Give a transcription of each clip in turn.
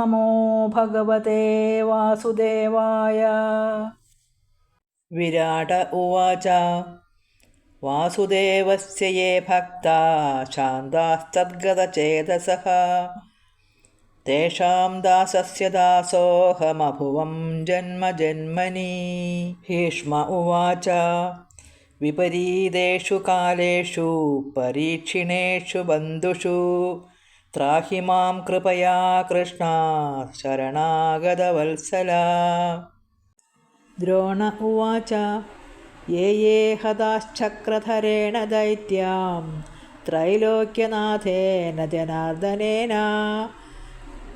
നമോ ഭഗവതേ വാസുദേവായ വിരാട ഉവാച വാസുദേവസ്യ യേ ഭക്താ ശാന്താസ്തദ്ഗതചേതസഃ തേഷാം ദാസസ്യ ദാസോഹമഭുവം ജന്മ ജന്മനി ഭീഷ്മ ഉവാച വിപരീതേഷു കാലേഷു പരീക്ഷിണേഷു ബന്ധുഷു ത്രാഹി മാം കൃപയാ കൃഷ്ണ ശരണാഗതവത്സല. ദ്രോണ ഉവാച യേ യേ ഹതാശ്ചക്രധരേണ ദൈത്യാം ത്രൈലോക്യനാഥേന ജനാർദ്ദനേന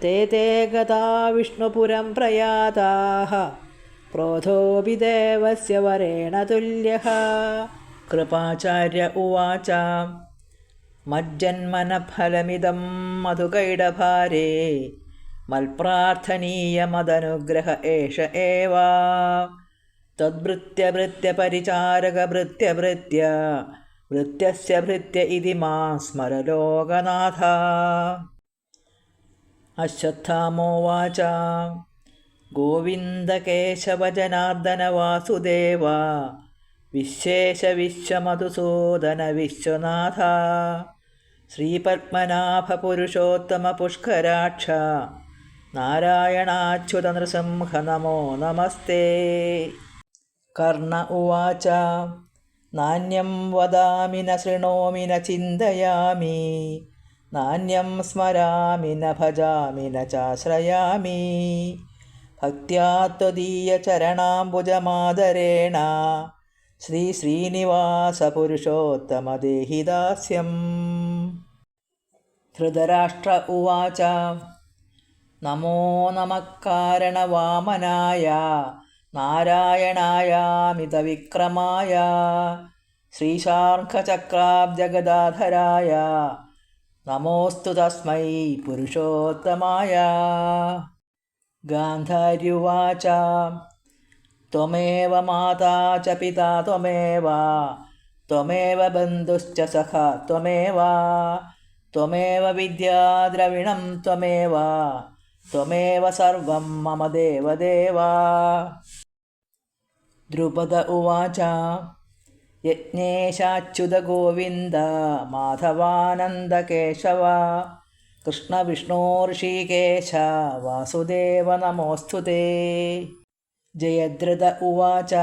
തേ തേ ഗതാ വിഷ്ണുപുരം പ്രയാതാഹ ക്രോധോപി ദേവസ്യ വരേണ തുല്യഃ കൃപാചാര്യ ഉവാച മജ്ജന്മനഫലമിതം മധുകൈടഭാരേ. മൽപ്രാർത്ഥനീയമതനുഗ്രഹ ഏഷ ഏവാ. തദ്ഭൃത്യഭൃത്യപരിചാരകഭൃത്യഭൃത്യ ഭൃത്യസ്യ ഭൃത്യ ഇതി മാ സ്മരലോകനാഥ. അശ്വത്ഥാമോവാച ഗോവിന്ദകേശവജനാർദ്ദന വാസുദേവ വിശേഷ വിശ്വമധുസൂദന വിശ്വനാഥ ശ്രീപത്മനാഭ പുരുഷോത്തമ പുഷ്കരാക്ഷ നാരായണാച്യുത നൃസിംഹ നമോ നമസ്തേ. കർണ ഉവാച. നാണ്യം വദാമി ന ശൃണോമി ന ചിന്തയാമി. നാണ്യം സ്മരാമി ന ഭജാമി ന ചാശ്രയാമി. ഭക്ത്യാ ത്വദീയചരണാംബുജമാദരേണ ശ്രീ ശ്രീനിവാസപുരുഷോത്തമദേഹിദാസ്യം. ധൃതരാഷ്ട്ര ഉവാച നമോ നമക്കാരണവാമനായ നാരായണായാമിതവിക്രമായ ശ്രീശാർഘചക്രാബ്ജഗദാധരായ നമോസ്തു തസ്മൈ പുരുഷോത്തമായ. ഗാന്ധാര്യുവാച त्वमेव माता च पिता त्वमेव। त्वमेव बन्धुश्च सखा त्वमेव। त्वमेव विद्याद्रविणं त्वमेव। त्वमेव सर्वं मम देवदेवा। द्रुपद उवाच यज्ञेशाच्युतगोविन्द माधवानन्दकेशव कृष्णविष्णोर्षिकेश वासुदेव नमोऽस्तु ते। ജയദ്രഥ ഉവാച.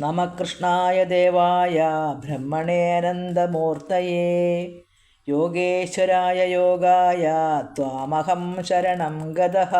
നമകൃഷ്ണായ ദേവായ ബ്രഹ്മണേനന്ദമൂർത്തയേ. യോഗേശ്വരായ യോഗായ ത്വാമഹം ശരണം ഗതഃ